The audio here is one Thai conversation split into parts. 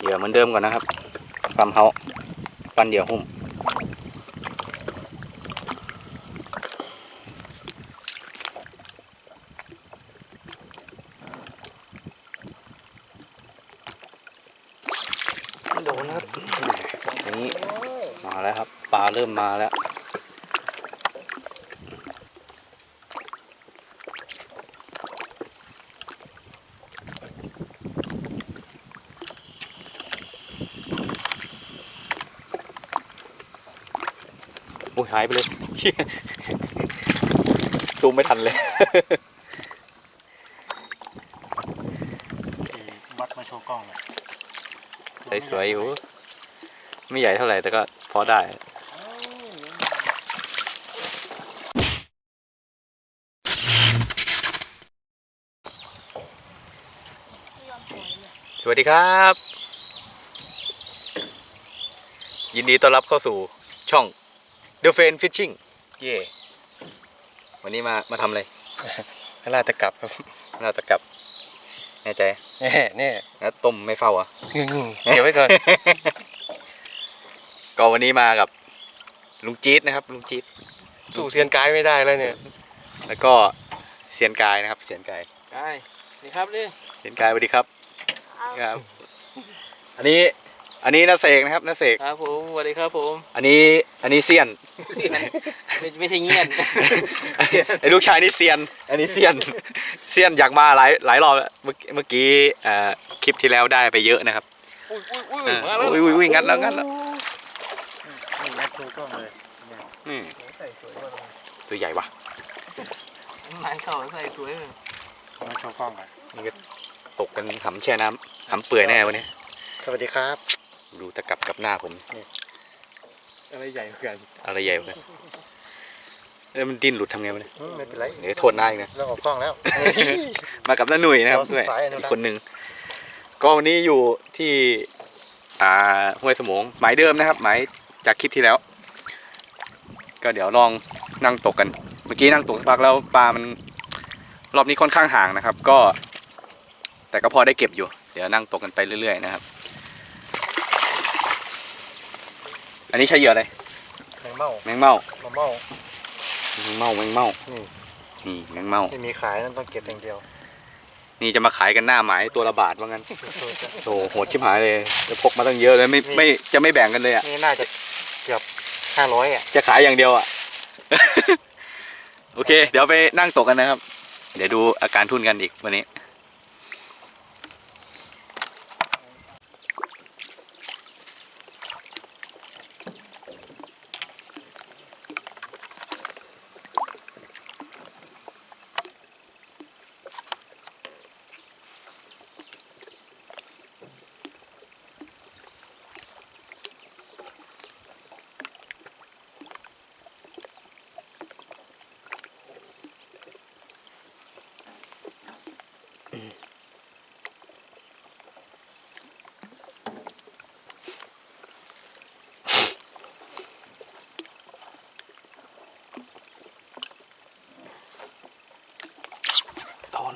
เหยื่อเหมือนเดิมก่อนนะครับปั๊มเฮาปั้นเหยื่อหุ้ม โดนนะครับนี่มาแล้วครับ ปลาเริ่มมาแล้ว หายไปเลยซูมไม่ทันเลยบัดมาโชว์กล้องเลยสวยๆอยู่ ไม่ใหญ่เท่าไหร่แต่ก็พอได้สวัสดีครับ ยินดีต้อนรับเข้าสู่ช่อง The f a n Fishing เย่วันนี้มามาทำอะไรเวลาจะกลับครับน่าจะกลับแน่ใจแน่แน่แล้วต้มไม่เฝ้าอะเก็บไว้ก่อนก็วันนี้มากับลุงจี๊ดนะครับลุงจี๊ดสู้เซียนกายไม่ได้แล้วเนี่ย แล้วก็เซียนกายนะครับเซียนกายได้นี่ครับนี่เซียนกายสวัสดีครับครับ อันนี้ อันนี้นาเสกนะครับนาเสกครับผมสวัสดีครับผมอันนี้อันนี้เซียนไม่ไม่ใช่เงียนไอ้ลูกชายนี่เซียน อันนี้เซียนเซียนอยากมาหลายหลายรอบแล้วเมื่อเมื่อกี้เอ่อคลิปที่แล้วได้ไปเยอะนะครับอุ้ยอุ้ยอ่ามาแล้วอุ้ยอุ้ยอุ้ยงัดแล้วงัดแล้วนี่งัดโชว์กล้องเลยอืมใส่สวยมากตัวใหญ่ว่ะมันเข่าใส่สวยเลยมาโชว์กล้องอะนี่ก็ตกกันหำแช่น้ำหำเปื่อยแน่วันนี้สวัสดีครับ ดูตะกับกับหน้าผมอะไรใหญ่กว่ากัน อะไรใหญ่กว่ากันเอ้ยมันดิ้นหลุดทำไงวะเนี่ยไม่เป็นไรเดี๋ยวโทษนายอีกนะเราออกกล้องแล้ว มากับน้าหนุ่ยนะครับเราด้วยสายอนุรัอีกษ์กคนหนึ่งก็วันนี้อยู่ที่อ่าห้วยสมงหมายเดิมนะครับ หมายจากคลิปที่แล้ว ก็เดี๋ยวลองนั่งตกกัน เมื่อกี้นั่งตกสักพักแล้วปลามันรอบนี้ค่อนข้างห่างนะครับ ก็ แต่ก็พอได้เก็บอยู่ เดี๋ยวนั่งตกกันไปเรื่อยๆนะครับ อันนี้ใช้เหยื่ออะไรแมงเม่าแมงเม่าแมงเม่าแมงเม่าแมงเม่านี่นี่แมงเม่าไม่มีขายนั่นต้องเก็บอย่างเดียว นี่จะมาขายกันหน้าหมายตัวละบาทว่างั้นโอ้โหโหดชิบหายเลยจะพกมาตั้งเยอะเลยไม่นี่ไม่จะไม่แบ่งกันเลยอะนี่น่าจะเกือบห้าร้อยอะจะขายอย่างเดียวอะโอเค เดี๋ยวไปนั่งตกกันนะครับ เดี๋ยวดูอาการทุนกันอีกวันนี้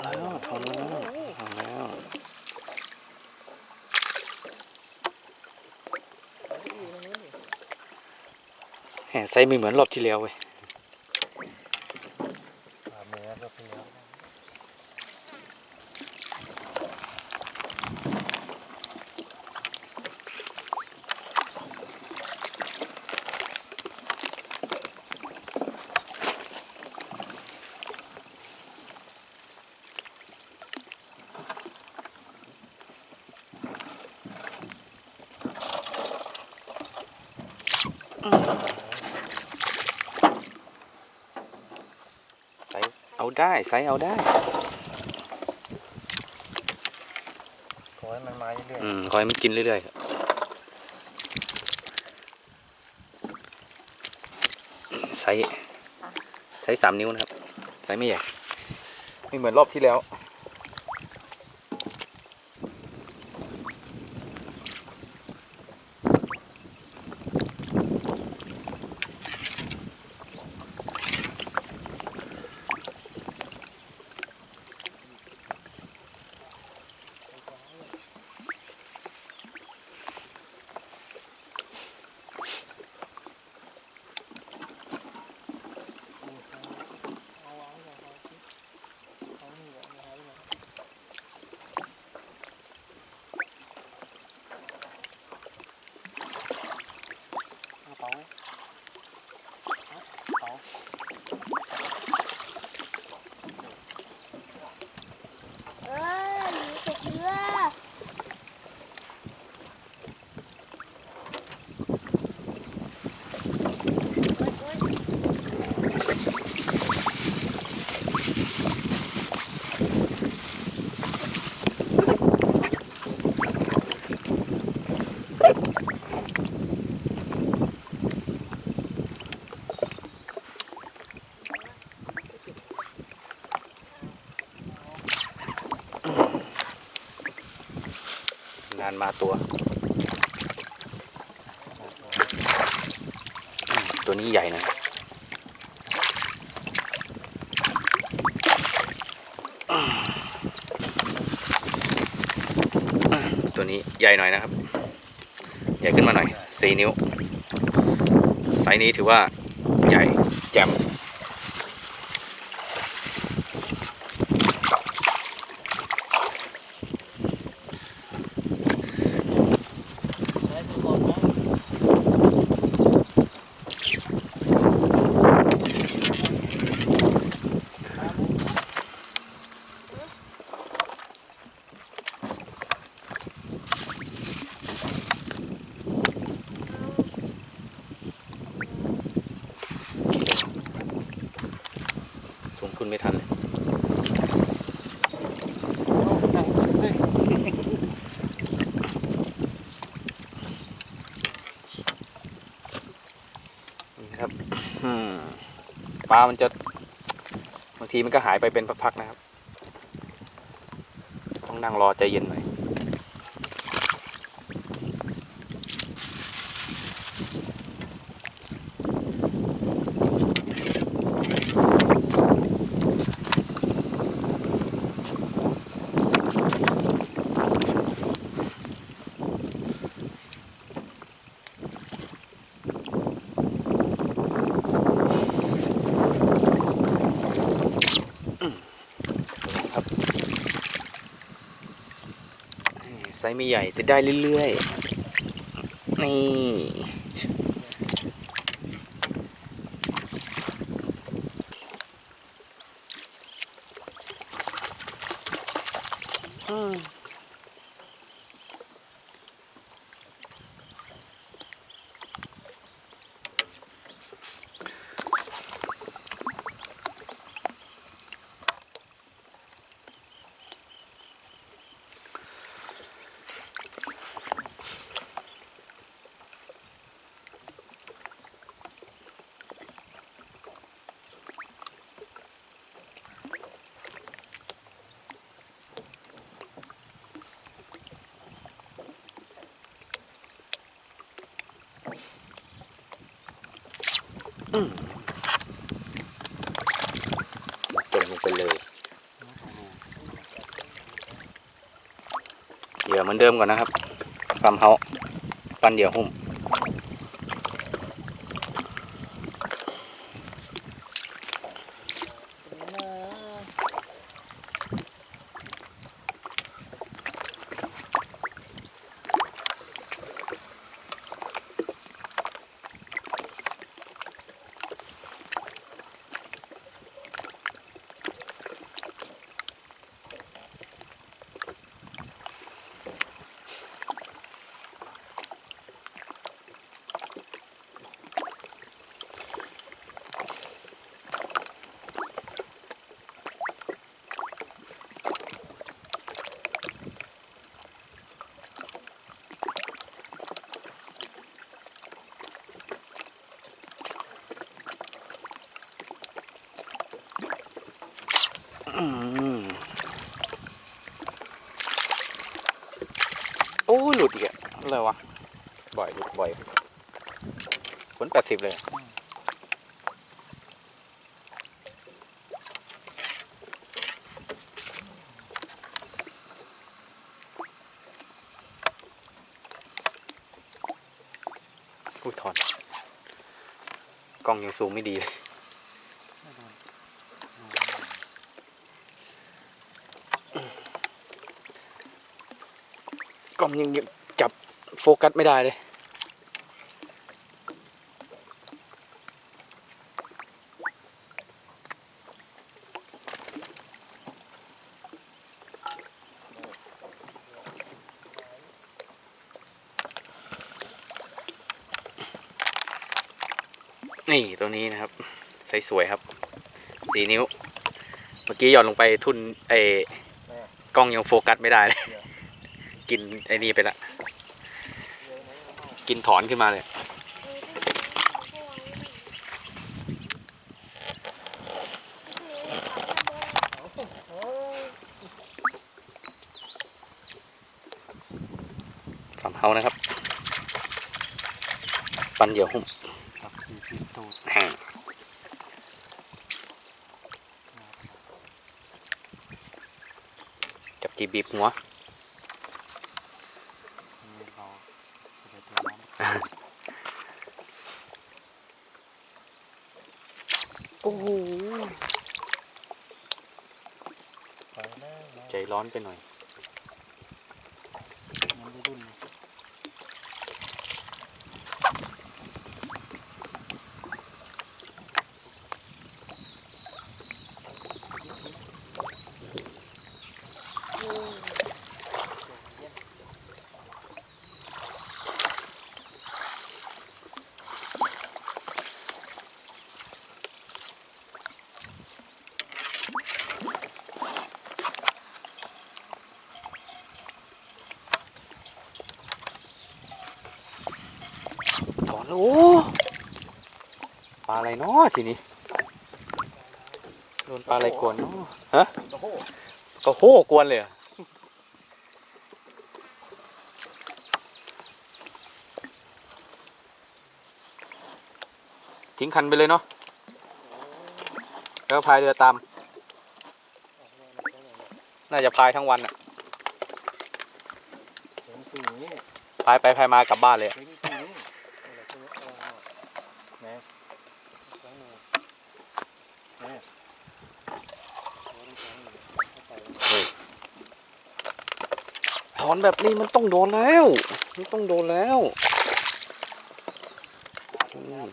แล้วทำแล้วทำแล้วแหมไซไม่เหมือนรอบที่แล้วเว้ยสามเมตรอบที่แล้ว ได้ไซส์เอาได้ขอให้มันมาเรื่อยอืมคอยมันกินเรื่อยๆครับไซส์ไซส์สามนิ้วนะครับไซส์ไม่ใหญ่ไม่เหมือนรอบที่แล้ว มันมาตัว ตัวนี้ใหญ่นะตัวนี้ใหญ่หน่อยนะครับ ใหญ่ขึ้นมาหน่อยสี่นิ้วไซส์นี้ถือว่าใหญ่แจ่ม ได้ทุกคนนะ สูงขึ้นไม่ทันเลย ตั้งเฮ้ย นี่นะครับอืมปลา มันจะบางทีมันก็หายไปเป็นพักๆนะครับ ต้องนั่งรอใจเย็นหน่อย ไซส์ไม่ใหญ่แต่ได้เรื่อยๆ นี่ จมลงไปเลยเหยื่อเหมือนเดิมก่อนนะครับความเฮาปันเดี่ยวหุ้ม อีกอะอะไรวะบ่อยหลุดบ่อยผลแปดสิบเลย อุ้ยถอน กล้องยังซูมไม่ดีเลยกล้องยังจับ โฟกัสไม่ได้เลยนี่ตัวนี้นะครับใสสวยครับสีนิ้ว เมื่อกี้หย่อนลงไปทุนไอ้กล้องยังโฟกัสไม่ได้เลย กินไอ้นี่ไปละ กินถอนขึ้นมาเลยโทำเฮานะครับ ปันเหยื่อหุ้มแห้งจับจีบีบหัว นี่เราจะไปตัวน้ำ โอ้โห ไปแล้ว ใจร้ อนไปหน่อย อนโอ้ปลาอะไรเนาะทีนี้โดนปลาอะไรกวนเนาะฮะโอ้โหก็โหกวนเลยทิ้งคันไปเลยเนาะแล้วพายเรือตาม น่าจะพายทั้งวันอะพายไปพายมากลับบ้านเลยอะ เห็นสีนี้อะไรตัวนี้อะไรแม่สองหนูแม่ ถ อนแบบนี้มันต้องโดนแล้ว มันต้องโดนแล้วอืม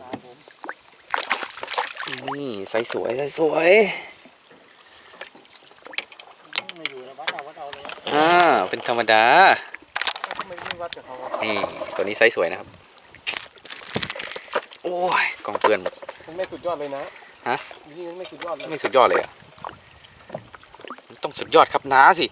นี่ใส่สวยใส่สวยไม่อยู่นะวัดเอาวัดเอาเลยอ่าเป็นธรรมดาทำไมไม่วัดกับเขาวะนี่ตัวนี้ไซส์สวยนะครับ โอ้ยกองเปื้อนหมดมันไม่สุดยอดเลยนะฮะนี่มันไม่สุดยอดเลยไม่สุดยอดเลยอะมันต้องสุดยอดครับน้าสิ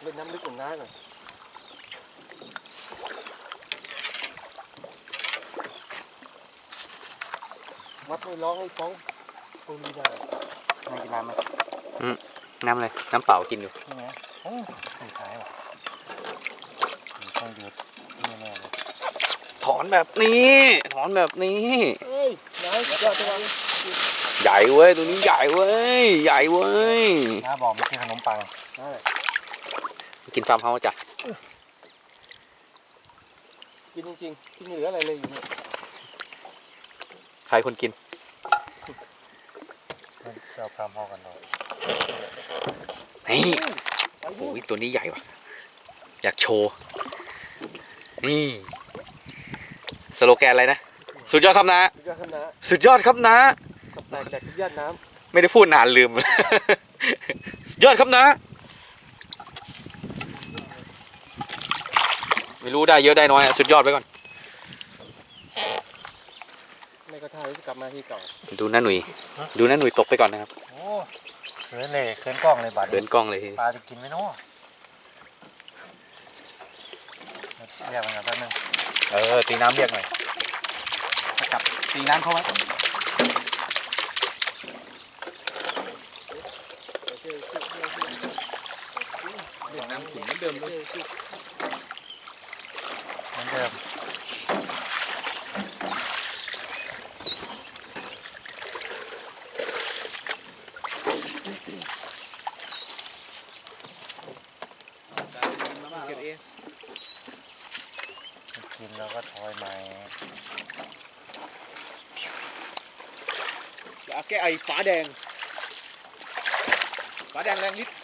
เล่นน้ำลึกกว่าน้าหน่อย วัดไม่ร้องให้ฟ้องโคลีได้ไม่กินน้ำไหมน้ำอะไรน้ำเปล่ากินอยู่นี่ไงโอ้ไม่ขายหรอกต้องหยุดแน่ๆเลยถอนแบบนี้ ถอนแบบนี้ เฮ้ยนายยอดจังใหญ่เว้ย ตัวนี้ใหญ่เว้ย ใหญ่เว้ยน้าบอกมันคือขนมปังนั่นแหละกินฟาร์มเฮาส์จ้ะ กินจริงๆที่ไม่เหลืออะไรเลยอยู่นี่ใครคนกิน เราทำพอกันหน่อยนี่โอ้ยตัวนี้ใหญ่ว่ะ อยากโชว์ นี่ สโลแกนอะไรนะ สุดยอดครับนะ สุดยอดครับนะสุดยอดครับนะกับแตกจากยอดน้ไม่ได้พูดนานลืม สุดยอดครับนะ ไม่รู้ได้เยอะได้น้อยอะสุดยอดไปก่อนำ ไม่ก็ท่าจะกลับมาที่เก่า ดูน้าหนุ่ย ดูน้าหนุ่ยตกไปก่อนนะครับ โอ้เขินเลยเขินกล้องเลยบัดเดินกล้องเลยปลาจะกินไหมเนาะเรียกมันแป๊บนึงเออตีน้ำเรียกหน่อยสกัดตีน้ำเข้าไว้เรียกน้ำขุ่นเหมือนเดิมเลย เหมือนเดิม เก็บเอง กินแล้วก็ถอยใหม่ เอาแก้ไอ้ฝาแดง ฝาแดงแรงฤทธิ์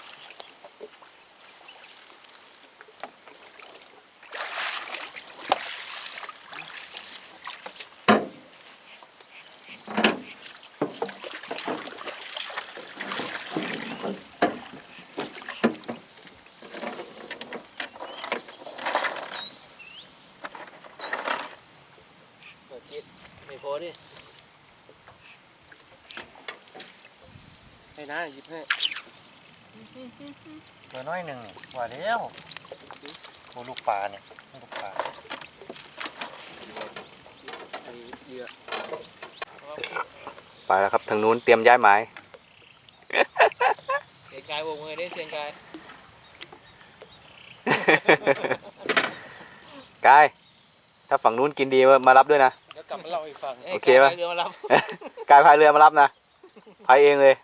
ไม่พอดิให้ นะหยิบให้ตัวน้อยหนึ่งนี่ว่าแล้วโอ้ลูกปลาเนี่ยลูกปลาเหยื่อไปแล้วครับทางนู้นเตรียมย้ายไม้เสียงกายโบกมือได้เสียงกายกายถ้าฝั่งนู้นกินดีมารับด้วยนะเดี๋ยวกลับมาเล่าอีกฝั่งโอเคปะเดี๋ยวมารับกายพายเรือมารับนะพายเองเลย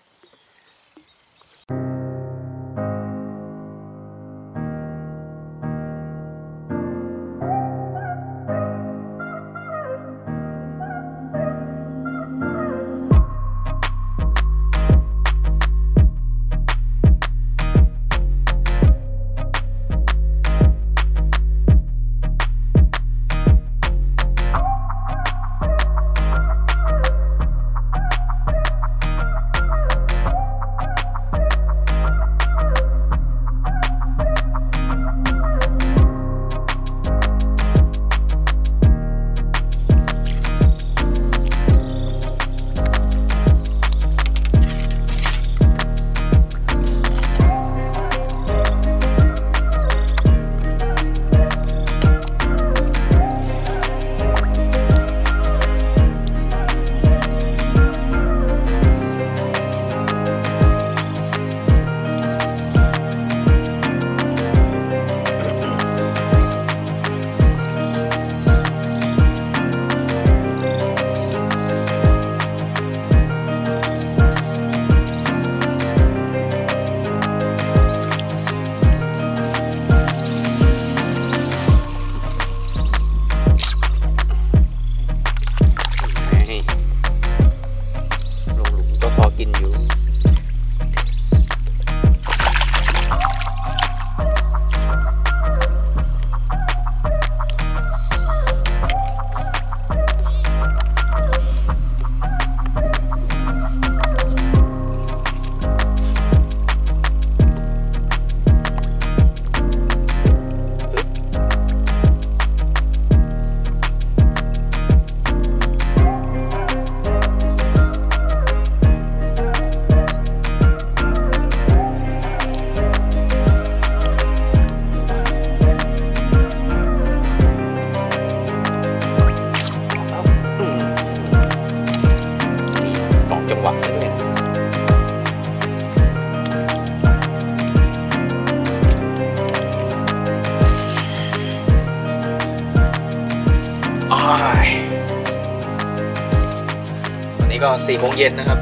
สี่โมงเย็นนะครับ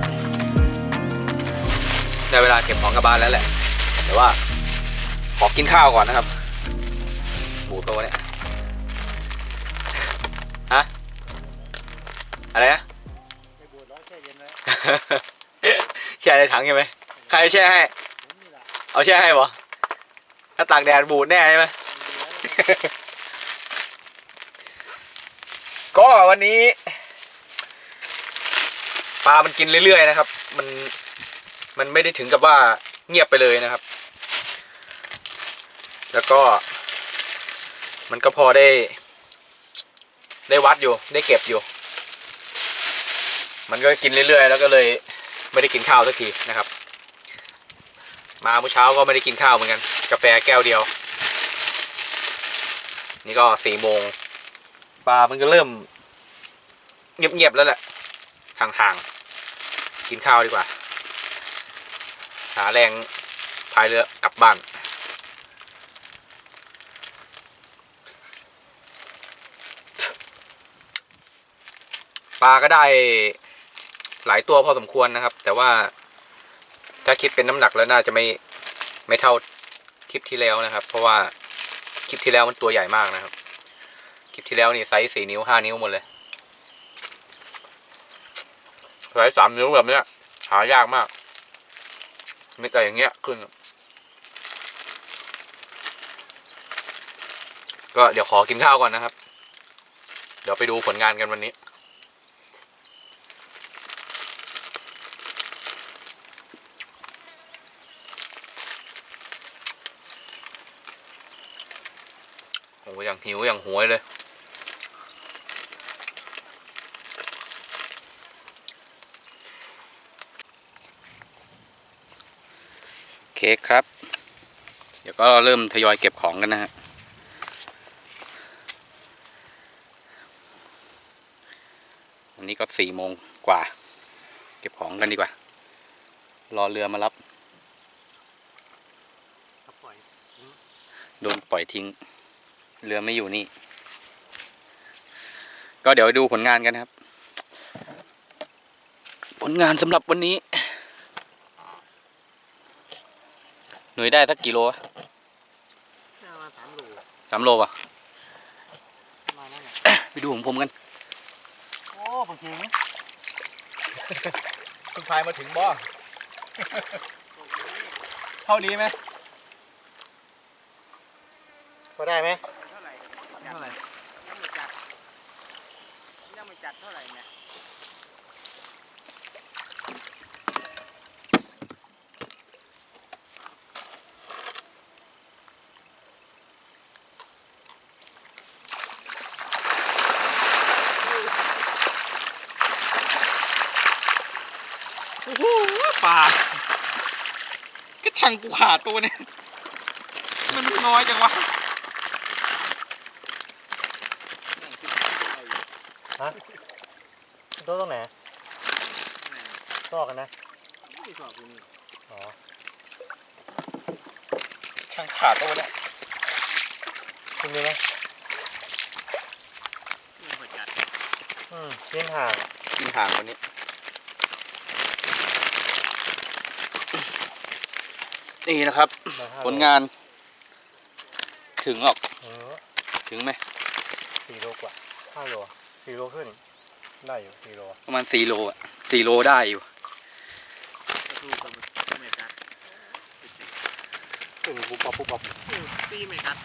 ได้เวลาเก็บของกลับบ้านแล้วแหละ แต่ว่า ขอกินข้าวก่อนนะครับบูดตัวะเนี่ยฮะอะไรนะไบวชร้อยแช่เย็นแล้วแช่ในถังใช่ไหมใครแช่ให้ เอาแช่ให้บอถ้าตากแดดบูดแน่ใช่ไหมก็วันนี้ ปลามันกินเรื่อยๆนะครับ มันมันไม่ได้ถึงกับว่าเงียบไปเลยนะครับ แล้วก็ มันก็พอได้ ได้วัดอยู่ได้เก็บอยู่ มันก็กินเรื่อยๆ แล้วก็เลยไม่ได้กินข้าวสักทีนะครับ มาเมื่อเช้าก็ไม่ได้กินข้าวเหมือนกัน กาแฟแก้วเดียว นี่ก็สี่โมงปลามันก็เริ่ม เงียบๆแล้วแหละห่างๆ กินข้าวดีกว่า หาแรงพายเรือกลับบ้านปลาก็ได้หลายตัวพอสมควรนะครับ แต่ว่าถ้าคิดเป็นน้ำหนักแล้วน่าจะไม่ไม่เท่าคลิปที่แล้วนะครับ เพราะว่าคลิปที่แล้วมันตัวใหญ่มากนะครับ คลิปที่แล้วนี่ไซส์สี่นิ้วห้านิ้วหมดเลย ไซส์สามนิ้วแบบเนี้ย หายากมากม่แต่อย่างเงี้ยขึ้น ก็เดี๋ยวขอกินข้าวก่อนนะครับ เดี๋ยวไปดูผลงานกันวันนี้โอ้ยอย่างหิวอย่างหวยเลย โอเคครับ เดี๋ยวก็เริ่มทยอยเก็บของกันนะฮะวันนี้ก็สี่โมงกว่า เก็บของกันดีกว่า รอเรือมารับโดนปล่อยทิ้ง เรือไม่อยู่นี่ ก็เดี๋ยวดูผลงานกันครับ ผลงานสำหรับวันนี้ หน่วยได้สักกี่โลวะน่ามาสามโลสามโลป่ะประมาณนั้นแหละไปดูของผมกัน โอ้ผมถึงคุณพายมาถึงบ่เท่านี้ไหมพอได้ไหมเท่าไหร่เท่าไหร่ยังไม่จัดยังไม่จัดเท่าไหร่เนี่ย โอ้โหปลา ก็ช่างกูขาดตัวเนี่ยมันน้อยจังวะโดนตรงไหนซอกกันนะไม่ชอบตรงนี้อ๋อช่างขาดตัวเนี่ยคุณมีไหมไม่ค่อยจัดอืมเส้นห่างกินห่างคนนี้ นี่นะครับมาห้าผลงาน ถึงออกโลเออถึงไหมสี่โลกว่าห้าโลสี่โลขึ้น ได้อยู่สี่โลประมาณสี่โลอะสี่โลได้อยู่ก็ดูกันไม่จัดขึ้นปุ๊บปั๊บปุ๊บปั๊บตีไม่จัด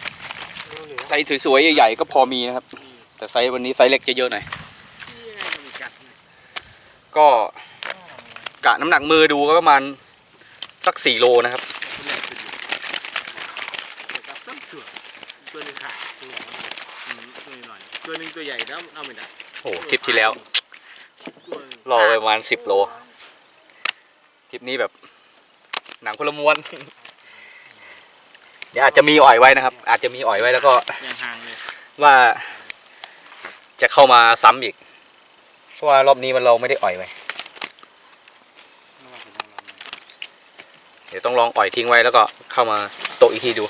เร็วเหลือไซส์สวยๆ ใหญ่ๆ ก็พอมีนะครับ แต่ไซส์วันนี้ไซส์เล็กจะเยอะหน่อยตียังไงก็ไม่จัดเนี่ยก็กะน้ำหนักมือดูก็ประมาณสักสี่โลนะครับ ตัวแรกสุดอยู่เดี๋ยวกับต้นเสือตัวหนึ่งขาดตัวใหญ่อืม ตัวหน่อยตัวหนึ่งตัวใหญ่แล้วเอาไม่ได้โอ้ทริปที่แล้วตัวหนึ่งรอไปประมาณสิบโลทริปนี้แบบ หนังคนละม้วน เดี๋ยวอาจจะมีอ่อยไว้นะครับ อาจจะมีอ่อยไว้แล้วก็ยังห่างเลยว่า จะเข้ามาซ้ำอีก เพราะว่ารอบนี้มันเราไม่ได้อ่อยไว้ เดี๋ยวต้องลองอ่อยทิ้งไว้แล้วก็เข้ามาโตะอีกทีดู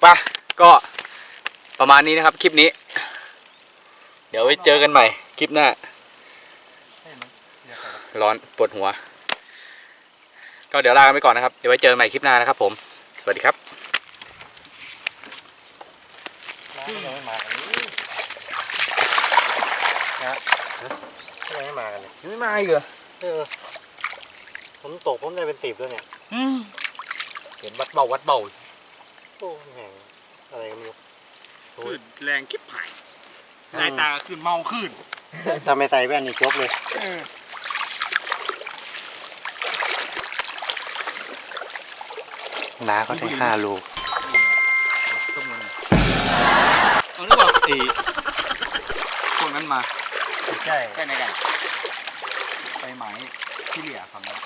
ไป่ะก็ ประมาณนี้นะครับ คลิปนี้ เดี๋ยวไว้เจอกันใหม่ คลิปหน้าให้มันเดี๋ยวใส่ละร้อนปวดหัว ก็เดี๋ยวลากันไปก่อนนะครับ เดี๋ยวไว้เจอกันใหม่คลิปหน้านะครับผม สวัสดีครับน้ำก็ยังไม่มากันนี่นะก็ยังไม่มากันเลยไม่มาอีกเหรอเออผมตกผมได้เป็นติบแล้วเนี่ยเห็นวัดเบาวัดเบาโอ้แห่งอะไรก็ไม่รู้ ขึ้นแรงคิบหายสายตาขึ้นเมาขึ้นทำไมใส่แว่นนี่จบเลยน้าก็ได้ห้าโลต้มมันเอานึกว่าไอ้พวกนั้นมา ใช่ไปไหนกันไปหมายที่เหลี่ยฝั่งนั้น